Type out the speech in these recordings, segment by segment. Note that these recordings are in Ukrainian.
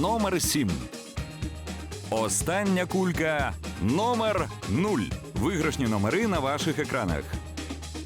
Номер 7. Остання кулька номер 0. Виграшні номери на ваших екранах.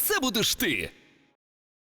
це будеш ти.